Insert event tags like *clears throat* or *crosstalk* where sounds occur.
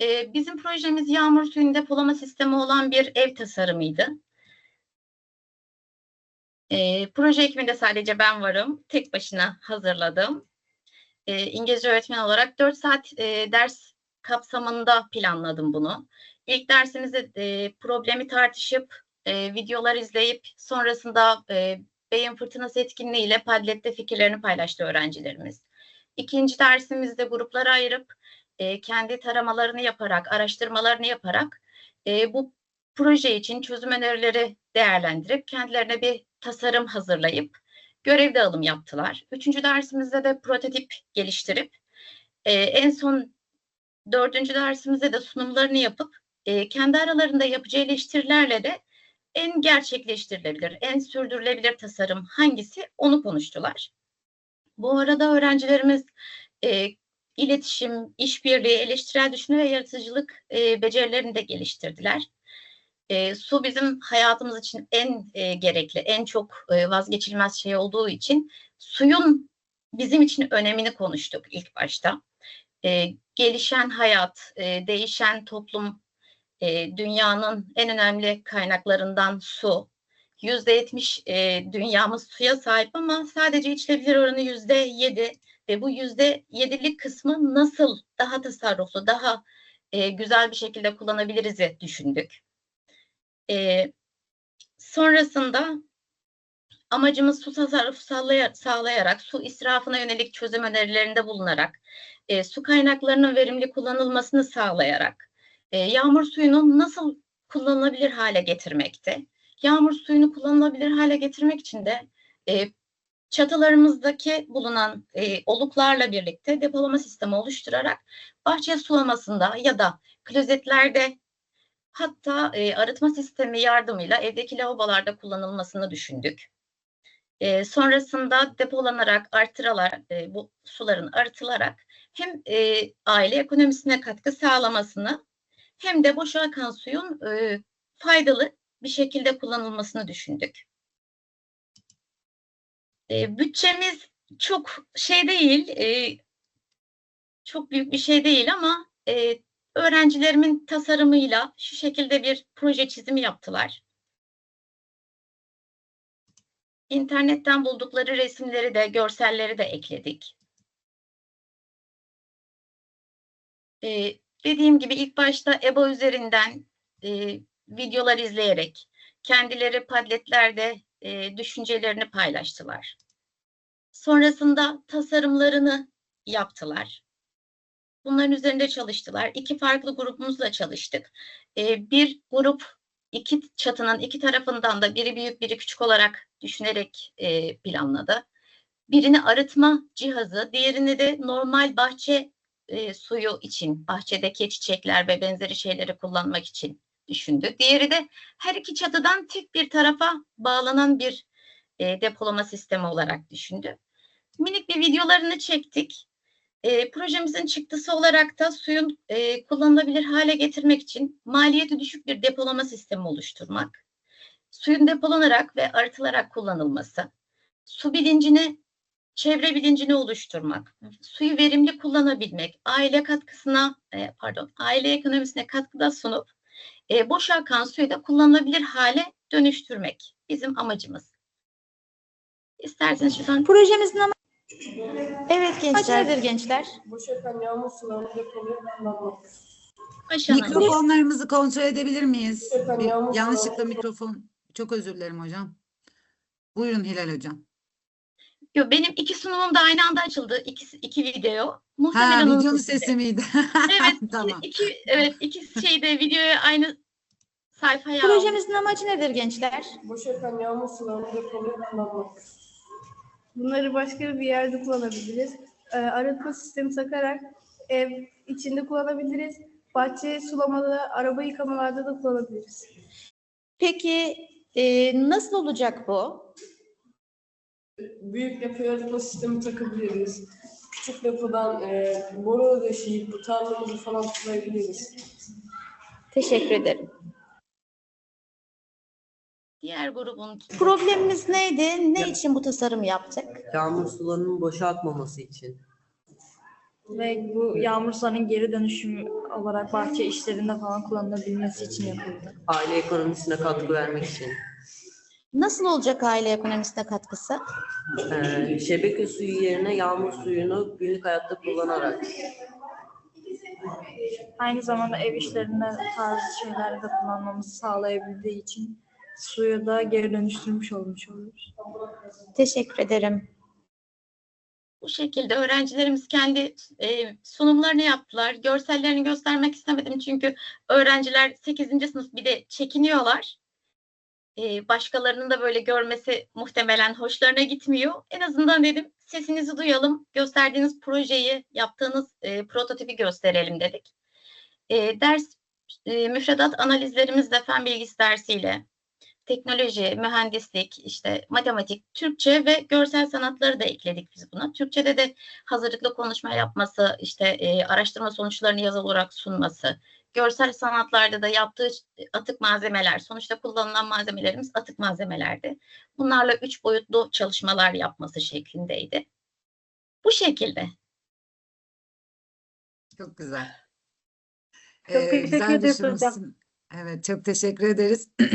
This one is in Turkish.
E, bizim projemiz yağmur suyun depolama sistemi olan bir ev tasarımıydı. E, proje ekibinde sadece ben varım. Tek başına hazırladım. E, İngilizce öğretmen olarak 4 saat e, ders kapsamında planladım bunu. İlk dersimizde problemi tartışıp, e, videolar izleyip sonrasında e, beyin fırtınası etkinliğiyle Padlet'te fikirlerini paylaştı öğrencilerimiz. İkinci dersimizde gruplara ayırıp e, kendi taramalarını yaparak, araştırmalarını yaparak e, bu proje için çözüm önerileri değerlendirip kendilerine bir tasarım hazırlayıp görev dağılım yaptılar. Üçüncü dersimizde de prototip geliştirip e, en son dördüncü dersimizde de sunumlarını yapıp e, kendi aralarında yapacağı eleştirilerle de en gerçekleştirilebilir, en sürdürülebilir tasarım hangisi onu konuştular. Bu arada öğrencilerimiz e, iletişim, işbirliği, eleştirel düşünme ve yaratıcılık e, becerilerini de geliştirdiler. E, su bizim hayatımız için en e, gerekli, en çok e, vazgeçilmez şey olduğu için suyun bizim için önemini konuştuk ilk başta. E, gelişen hayat, e, değişen toplum, e, dünyanın en önemli kaynaklarından su. Yüzde yetmiş e, dünyamız suya sahip ama sadece içilebilir oranı yüzde yedi ve bu yüzde yedilik kısmı nasıl daha tasarruflu, daha e, güzel bir şekilde kullanabiliriz düşündük. E, sonrasında amacımız su tasarrufu sağlay sağlayarak, su israfına yönelik çözüm önerilerinde bulunarak, e, su kaynaklarının verimli kullanılmasını sağlayarak, e, yağmur suyunu nasıl kullanılabilir hale getirmekte. Yağmur suyunu kullanılabilir hale getirmek için de e, çatılarımızdaki bulunan e, oluklarla birlikte depolama sistemi oluşturarak bahçe sulamasında ya da klozetlerde hatta e, arıtma sistemi yardımıyla evdeki lavabolarda kullanılmasını düşündük. E, sonrasında depolanarak, artırarak, e, bu suların arıtılarak hem e, aile ekonomisine katkı sağlamasını hem de boşa akan suyun e, faydalı bir şekilde kullanılmasını düşündük. E, bütçemiz çok şey değil, e, çok büyük bir şey değil ama e, öğrencilerimin tasarımıyla şu şekilde bir proje çizimi yaptılar. İnternetten buldukları resimleri de, görselleri de ekledik. E, dediğim gibi ilk başta EBA üzerinden e, videolar izleyerek kendileri padletlerde e, düşüncelerini paylaştılar. Sonrasında tasarımlarını yaptılar. Bunların üzerinde çalıştılar. İki farklı grubumuzla çalıştık. E, bir grup iki çatının iki tarafından da biri büyük biri küçük olarak düşünerek e, planladı. Birini arıtma cihazı, diğerini de normal bahçe e, suyu için, bahçedeki çiçekler ve benzeri şeyleri kullanmak için düşündü. Diğeri de her iki çatıdan tek bir tarafa bağlanan bir e, depolama sistemi olarak düşündü. Minik bir videolarını çektik. E, projemizin çıktısı olarak da suyun e, kullanılabilir hale getirmek için maliyeti düşük bir depolama sistemi oluşturmak, suyun depolanarak ve arıtılarak kullanılması, su bilincini, çevre bilincini oluşturmak, suyu verimli kullanabilmek, aile katkısına, e, pardon, aile ekonomisine katkıda sunup e, boş akan suyu da kullanılabilir hale dönüştürmek bizim amacımız. İsterseniz şuradan Projemizin ama Evet gençler. nedir gençler? Boş akan yağmur sularını depolayıp kullanmak. aşağıdan Mikrofonlarımızı kontrol edebilir miyiz? Efendim, yanlışlıkla mikrofon. Çok özür dilerim hocam. Buyurun Hilal hocam. Yo, benim iki sunumum da aynı anda açıldı. İki, iki video. Ha Muhtemelen onun videonun sesi. miydi? *laughs* Evet, tamam. iki, evet, iki şeyde videoyu aynı sayfaya. Projemizin amacı nedir gençler? Boş akan yağmur sularını depolayıp kullanmak. Bunları başka bir yerde kullanabiliriz. Ee, arıtma sistemi takarak ev içinde kullanabiliriz. Bahçe sulamada, araba yıkamalarda da kullanabiliriz. Peki e, nasıl olacak bu? Büyük depoya arıtma sistemi takabiliriz. Küçük depodan e, boru döşeyip bu tarlamızı falan sulayabiliriz. Teşekkür ederim. Diğer grubun Problemimiz neydi? Ne için bu tasarım yaptık? Yağmur sularının boşa akmaması için. Ve bu yağmur sularının geri dönüşüm olarak bahçe işlerinde falan kullanılabilmesi için yapıldı. aile ekonomisine katkı vermek için. Nasıl olacak aile ekonomisine katkısı? Ee, şebeke suyu yerine yağmur suyunu günlük hayatta kullanarak. Aynı zamanda ev işlerinde tarzı şeylerde de kullanmamızı sağlayabildiği için suyu da geri dönüştürmüş olmuş oluruz. Teşekkür ederim. Bu şekilde öğrencilerimiz kendi e, sunumlarını yaptılar. Görsellerini göstermek istemedim çünkü öğrenciler 8. sınıf bir de çekiniyorlar. E, başkalarının da böyle görmesi muhtemelen hoşlarına gitmiyor. En azından dedim sesinizi duyalım, gösterdiğiniz projeyi, yaptığınız e, prototipi gösterelim dedik. E, ders e, müfredat analizlerimizle fen bilgisi dersiyle teknoloji, mühendislik, işte matematik, Türkçe ve görsel sanatları da ekledik biz buna. Türkçe'de de hazırlıklı konuşma yapması, işte e, araştırma sonuçlarını yazılı olarak sunması, görsel sanatlarda da yaptığı atık malzemeler, sonuçta kullanılan malzemelerimiz atık malzemelerdi. Bunlarla üç boyutlu çalışmalar yapması şeklindeydi. Bu şekilde. Çok güzel. Çok Ee, teşekkür güzel ederiz hocam. düşünmüşsün. Evet, çok teşekkür ederiz. *clears throat*